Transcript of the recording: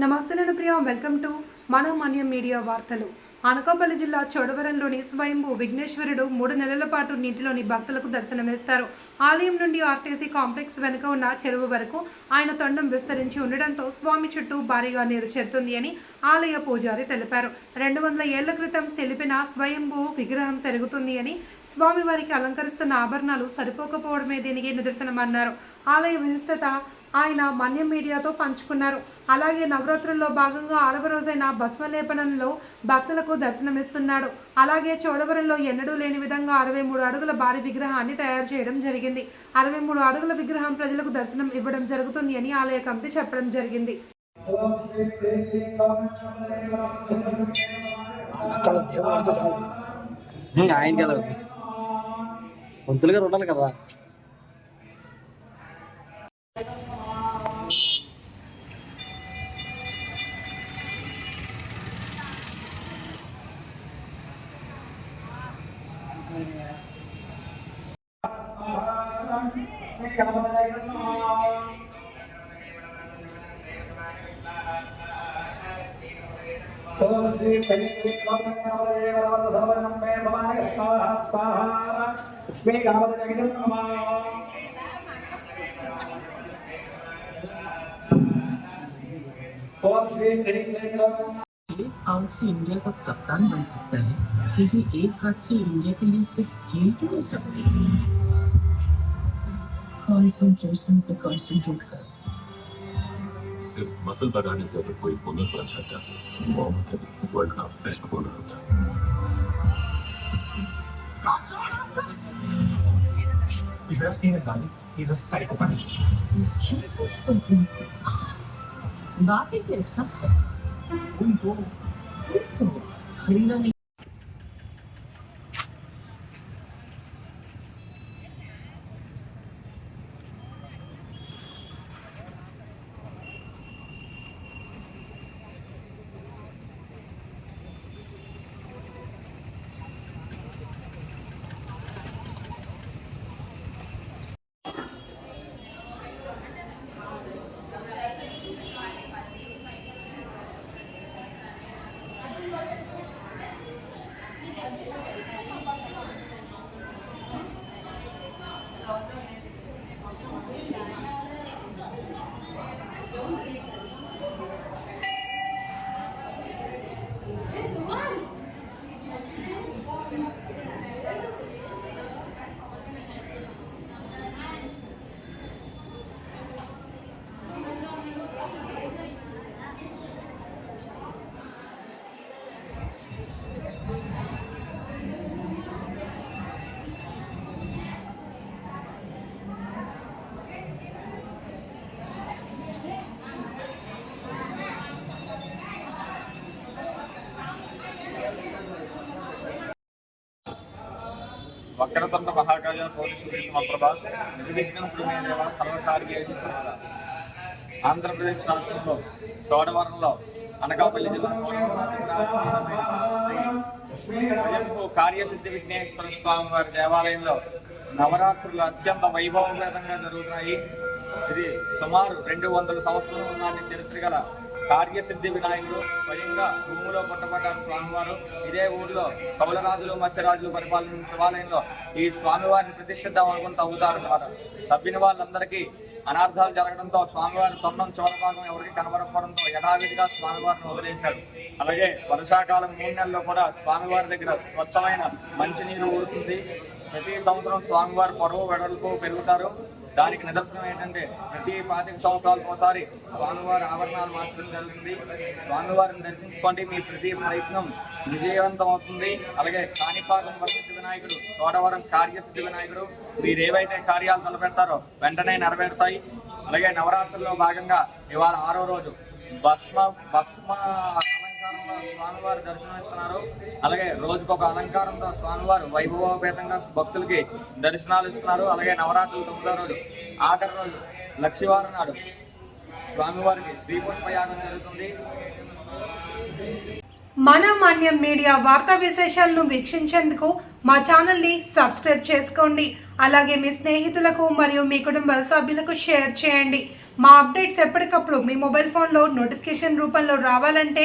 నేను Priya welcome to Manomanyam media వార్తలు. అనకాపల్లి జిల్లా చోడవరంలోని స్వయంభూ విఘ్నేశ్వరుడు మూడు నెలల పాటు నీటిలోని భక్తులకు దర్శనమిస్తారు. ఆలయం నుండి ఆర్టీసీ కాంప్లెక్స్ వెనుక ఉన్న చెరువు వరకు ఆయన తొండం విస్తరించి ఉండడంతో స్వామి చుట్టూ భారీగా నీరు చేరుతుంది అని ఆలయ పూజారి తెలిపారు. రెండు వందల ఏళ్ళ క్రితం తెలిపిన స్వయంభూ విగ్రహం పెరుగుతుంది అని స్వామివారికి అలంకరిస్తున్న ఆభరణాలు సరిపోకపోవడమే దీనికి నిదర్శనమన్నారు. ఆలయ విశిష్టత ఆయన మన్యం మీడియాతో పంచుకున్నారు. అలాగే నవరాత్రుల్లో భాగంగా ఆరవ రోజైన భస్మలేపనంలో భక్తులకు దర్శనమిస్తున్నాడు. అలాగే చోడవరంలో ఎన్నడూ లేని విధంగా అరవై మూడు అడుగుల భారీ విగ్రహాన్ని తయారు చేయడం జరిగింది. అరవై మూడు అడుగుల విగ్రహం ప్రజలకు దర్శనం ఇవ్వడం జరుగుతుంది అని ఆలయ కమిటీ చెప్పడం జరిగింది. ఆయన కదా పంతులు గారు ఉండాలి కదా? श्री आउट से इंडिया का कप्तान बन सकता है, क्योंकि एक हाथ से इंडिया के लिए सिर्फ़ खेल क्यों सकते हैं। कंसंट्रेशन पे कंसंट्रेट कर सिर्फ़ मसल बनाने से अगर कोई बॉलर बन जाता है तो मोहम्मद अली वर्ल्ड का बेस्ट बॉलर होता है He's just seen a gun. He's a psychopath. क्यों सोच करते हैं बातें क्या सब उन तो हरीना వక్రతండ మహాకాయ సోది సమప్రభ నిర్విఘ్నం కురుమేదేవ సర్వకార్యేషు సర్వదా ఆంధ్రప్రదేశ్ రాష్ట్రంలో చోడవరంలో అనకాపల్లి జిల్లా చోడవరం స్వయంభూ కార్యసిద్ధి విఘ్నేశ్వర స్వామి వారి దేవాలయంలో నవరాత్రులు అత్యంత వైభవపేతంగా జరుగుతున్నాయి. ఇది సుమారు రెండు వందల సంవత్సరాల నాటి చరిత్ర గల కార్యసిద్ధి వినాయకుడు స్వయంగా భూమిలో పుట్టబడ్డారు స్వామివారు. ఇదే ఊర్లో కౌలరాజులు మత్స్యరాజులు పరిపాలన శివాలయంలో ఈ స్వామివారిని ప్రతిష్ఠిత అనుకుంటూ అవుతారు అన్నమాట. తప్పిన వాళ్ళందరికీ అనార్థాలు జరగడంతో స్వామివారి తొండం చివరి భాగం ఎవరికి కనబడకపోవడంతో యథావిధిగా స్వామివారిని వదిలేశాడు అలాగే వర్షాకాలం మూడు నెలల్లో కూడా స్వామివారి దగ్గర స్వచ్ఛమైన మంచినీరు ఊరుతుంది. ప్రతి సంవత్సరం స్వామివారి పొడవు వెడల్పు పెరుగుతారు. దానికి నిదర్శనం ఏంటంటే ప్రతి పాతిక సంవత్సరాలకు ఒకసారి స్వామివారి ఆభరణాలు మార్చడం జరుగుతుంది. స్వామివారిని దర్శించుకోండి. మీ ప్రతి ప్రయత్నం విజయవంతం అవుతుంది. అలాగే కాణిపాకం వరసిద్ధి వినాయకుడు తోటవరం కార్యసిద్ధి వినాయకుడు మీరు ఏవైతే కార్యాలు తలపెడతారో వెంటనే నెరవేరుతాయి అలాగే నవరాత్రుల్లో భాగంగా ఇవాళ ఆరో రోజు భస్మ భస్మ అలంకారంలో స్వామివారి దర్శనమిస్తున్నారు. అలాగే రోజుకు ఒక అలంకారంతో స్వామివారు వైభవోపేతంగా భక్తులకి దర్శనాలు ఇస్తున్నారు. అలాగే నవరాత్రులు తొమ్మిదో రోజు ఆఖరి రోజు లక్షివారం నాడు స్వామివారికి శ్రీ పుష్పయాగం జరుగుతుంది. మన మాన్యం మీడియా వార్తా విశేషాలను వీక్షించేందుకు మా ఛానల్ని సబ్స్క్రైబ్ చేసుకోండి. అలాగే మీ స్నేహితులకు మరియు మీ కుటుంబ సభ్యులకు షేర్ చేయండి. మా అప్డేట్స్ ఎప్పటికప్పుడు మీ మొబైల్ ఫోన్లో నోటిఫికేషన్ రూపంలో రావాలంటే